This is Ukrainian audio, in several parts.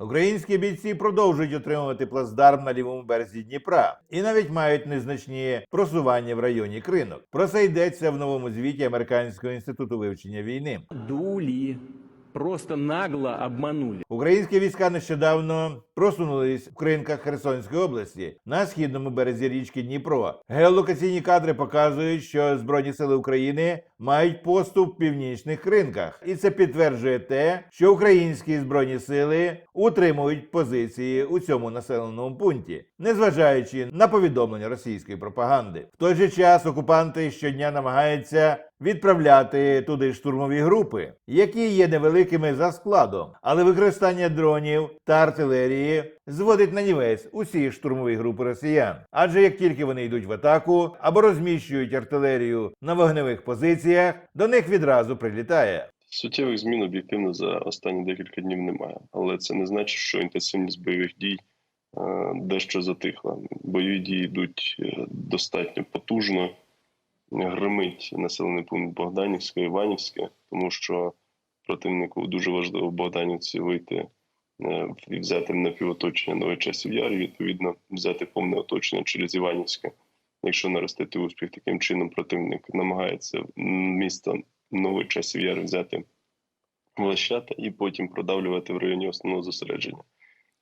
Українські бійці продовжують отримувати плацдарм на лівому березі Дніпра і навіть мають незначні просування в районі кринок. Про це йдеться в новому звіті Американського інституту вивчення війни. Дулі Просто нагло обманули. Українські війська нещодавно просунулись в кринках Херсонської області на східному березі річки Дніпро. Геолокаційні кадри показують, що збройні сили України мають поступ в північних кринках, і це підтверджує те, що українські збройні сили утримують позиції у цьому населеному пункті, незважаючи на повідомлення російської пропаганди. В той же час окупанти щодня намагаються відправляти туди штурмові групи, які є невеликими за складом, але використання дронів та артилерії зводить на нівець усі штурмові групи росіян. Адже як тільки вони йдуть в атаку або розміщують артилерію на вогневих позиціях, до них відразу прилітає. Суттєвих змін об'єктивно за останні декілька днів немає, але це не значить, що інтенсивність бойових дій е, дещо затихла. Бойові дії йдуть е, достатньо потужно, гримить населений пункт Богданівське, Іванівське, тому що противнику дуже важливо в Богданівці вийти і взяти напівоточення новий часів яр, відповідно взяти повне оточення через Іванівське. Якщо наростити успіх таким чином, противник намагається місто новий часів яр взяти Влащата і потім продавлювати в районі основного зосередження.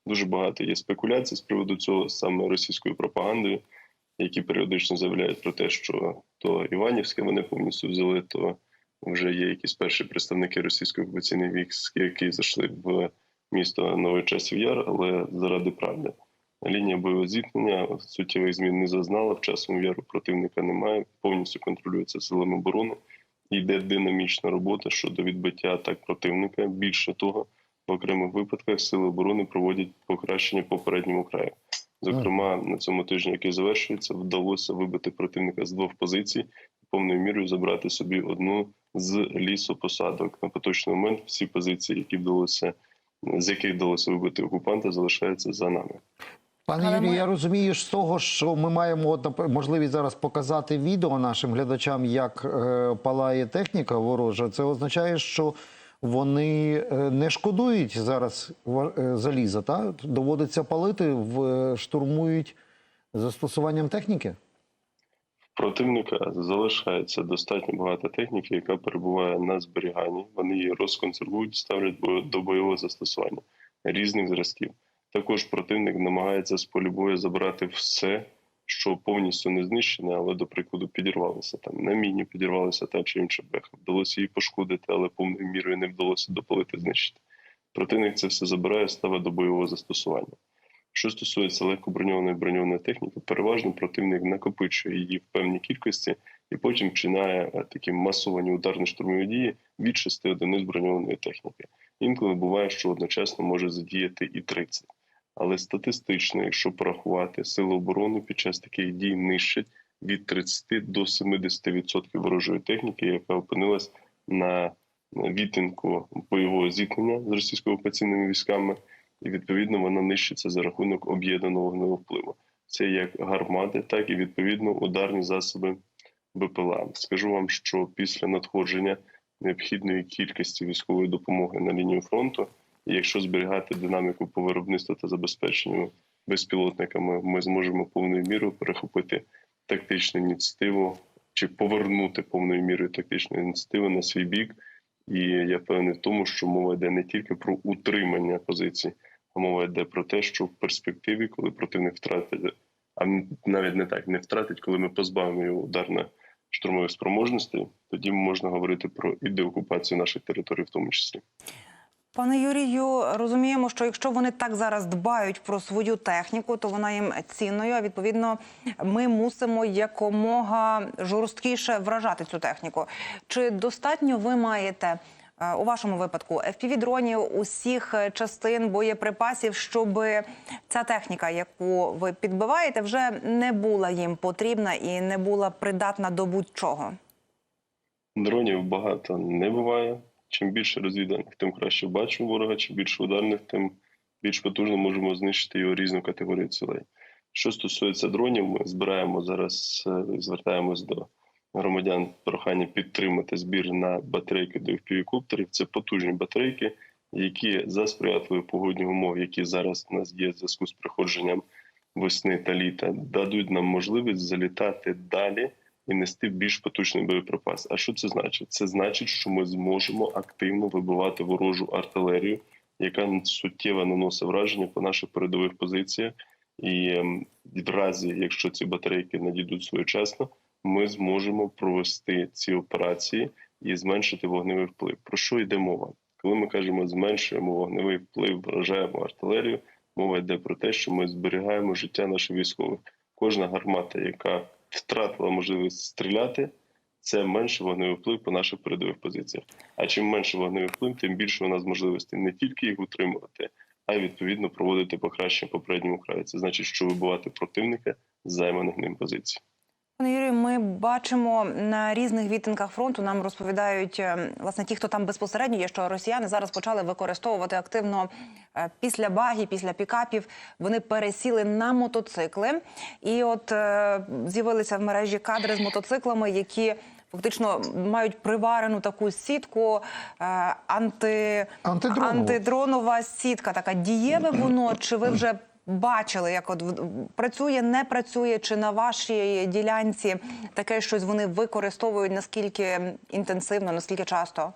Дуже багато є спекуляцій з приводу цього саме російською пропагандою, які періодично заявляють про те, що то Іванівське вони повністю взяли, то вже є якісь перші представники російської окупаційної військ, які зайшли в місто Новий Часів Яр, але заради правди. Лінія бойового зіткнення суттєвих змін не зазнала. В часовому яру противника немає, повністю контролюється силами оборони. Йде динамічна робота щодо відбиття атак противника. Більше того, в окремих випадках сили оборони проводять покращення по передньому краю. Зокрема, на цьому тижні, який завершується, вдалося вибити противника з двох позицій, повною мірою забрати собі одну з лісопосадок. На поточний момент всі позиції, які вдалося з яких вдалося вибити окупанта, залишаються за нами. Пане Але Юрію, ми- я розумію з того, що ми маємо можливість зараз показати відео нашим глядачам, як е, палає техніка ворожа. Це означає, що вони е, не шкодують зараз е, заліза, та доводиться палити, в, е, штурмують застосуванням техніки. Противника залишається достатньо багато техніки, яка перебуває на зберіганні. Вони її розконсервують, ставлять до бойового застосування різних зразків. Також противник намагається з полю бою забрати все, що повністю не знищене, але, до прикладу, підірвалося там. На міні підірвалася та чи інша беха. Вдалося її пошкодити, але повною мірою не вдалося допалити знищити. Противник це все забирає, ставить до бойового застосування. Що стосується легкоброньованої броньованої техніки, переважно противник накопичує її в певній кількості і потім вчиняє е, такі масовані ударні штурмові дії від 6 одиниць броньованої техніки. Інколи буває, що одночасно може задіяти і 30. Але статистично, якщо порахувати, сили оборони під час таких дій нищать від 30 до 70% ворожої техніки, яка опинилась на відтинку бойового зіткнення з російсько-окупаційними військами, і відповідно вона нищиться за рахунок об'єднаного вогневого впливу. Це як гармати, так і відповідно ударні засоби БПЛА. Скажу вам, що після надходження необхідної кількості військової допомоги на лінію фронту, якщо зберігати динаміку по виробництву та забезпеченню безпілотниками, ми зможемо повною мірою перехопити тактичну ініціативу чи повернути повною мірою тактичну ініціативу на свій бік. І я впевнений в тому, що мова йде не тільки про утримання позицій, мова йде про те, що в перспективі, коли противник втратить, а навіть не так, не втратить, коли ми позбавимо його ударно штурмових спроможностей, тоді можна говорити про і деокупацію наших територій, в тому числі. Пане Юрію, розуміємо, що якщо вони так зараз дбають про свою техніку, то вона їм цінною. А відповідно, ми мусимо якомога жорсткіше вражати цю техніку. Чи достатньо ви маєте у вашому випадку FPV-дронів, усіх е, частин боєприпасів, щоб ця техніка, яку ви підбиваєте, вже не була їм потрібна і не була придатна до будь-чого? Дронів багато не буває. Чим більше розвіданих, тим краще бачимо ворога. Чим більше ударних, тим більш потужно можемо знищити його різну категорію цілей. Що стосується дронів, ми збираємо зараз, е, звертаємось до громадян прохання підтримати збір на батарейки до FPV-коптерів. Це потужні батарейки, які за сприятливих погодних умов, які зараз у нас є в зв'язку з приходженням весни та літа, дадуть нам можливість залітати далі і нести більш потужний боєприпас. А що це значить? Це значить, що ми зможемо активно вибивати ворожу артилерію, яка суттєво наносить враження по наших передових позиціях. І ем, в разі, якщо ці батарейки надійдуть своєчасно, ми зможемо провести ці операції і зменшити вогневий вплив. Про що йде мова? Коли ми кажемо зменшуємо вогневий вплив, вражаємо артилерію, мова йде про те, що ми зберігаємо життя наших військових. Кожна гармата, яка втратила можливість стріляти, це менше вогневий вплив по наших передових позиціях. А чим менше вогневий вплив, тим більше у нас можливостей не тільки їх утримувати, а й відповідно проводити покращення попередньому краю. Це значить, що вибивати противника з займаних ним позицій. Пане Юрію, ми бачимо на різних відтинках фронту. Нам розповідають е, власне ті, хто там безпосередньо є, що росіяни зараз почали використовувати активно е, після багі, після пікапів. Вони пересіли на мотоцикли, і от е, з'явилися в мережі кадри з мотоциклами, які фактично мають приварену таку сітку е, анти... Антидронову. антидронова сітка. Така дієве воно. Чи ви вже бачили, як от працює, не працює, чи на вашій ділянці таке щось вони використовують наскільки інтенсивно, наскільки часто?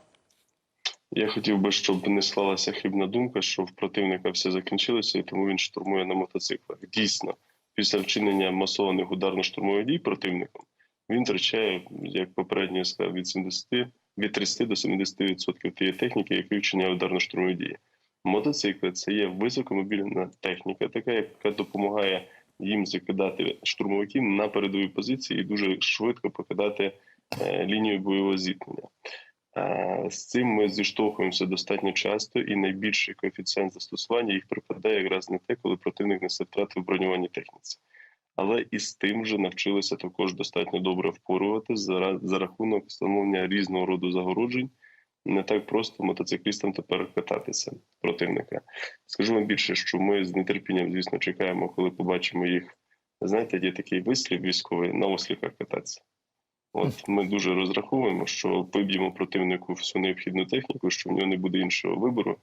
Я хотів би, щоб не склалася хибна думка, що в противника все закінчилося, і тому він штурмує на мотоциклах. Дійсно, після вчинення масованих ударно-штурмових дій противником він втрачає, як попередньо сказав, від 70, від 30 до 70% тієї техніки, які вчиняє ударно-штурмові дії. Мотоцикли це є високомобільна техніка, така яка допомагає їм закидати штурмовиків на передові позиції і дуже швидко покидати е, лінію бойового зіткнення. Е, З цим ми зіштовхуємося достатньо часто, і найбільший коефіцієнт застосування їх припадає якраз на те, коли противник несе втрати в бронюваній техніці. Але і з тим вже навчилися також достатньо добре впорувати за рахунок встановлення різного роду загороджень. Не так просто мотоциклістам тепер кататися противника. Скажу вам більше, що ми з нетерпінням, звісно, чекаємо, коли побачимо їх. Знаєте, є такий вислів військовий на осліках кататися. От ми дуже розраховуємо, що виб'ємо противнику всю необхідну техніку, що в нього не буде іншого вибору,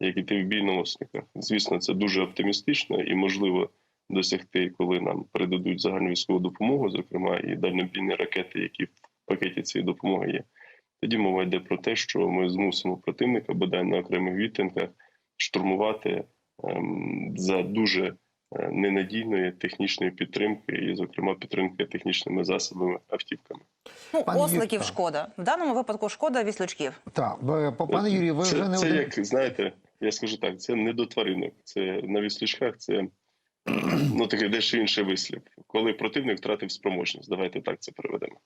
як іти в бій на осліках. Звісно, це дуже оптимістично і можливо досягти, коли нам передадуть загальну військову допомогу, зокрема і дальнобійні ракети, які в пакеті цієї допомоги є. Тоді мова йде про те, що ми змусимо противника бодай на окремих відтинках штурмувати ем, за дуже е, ненадійної технічної підтримки, і, зокрема, підтримки технічними засобами автівками. Ну, Пані осликів Юрка. шкода. В даному випадку шкода віслючків. Так, ви- пане Юрій, ви це, вже не це один... як знаєте, я скажу так: це не до тваринок, це на віслючках, це ну такий дещо інший вислів, коли противник втратив спроможність. Давайте так це переведемо.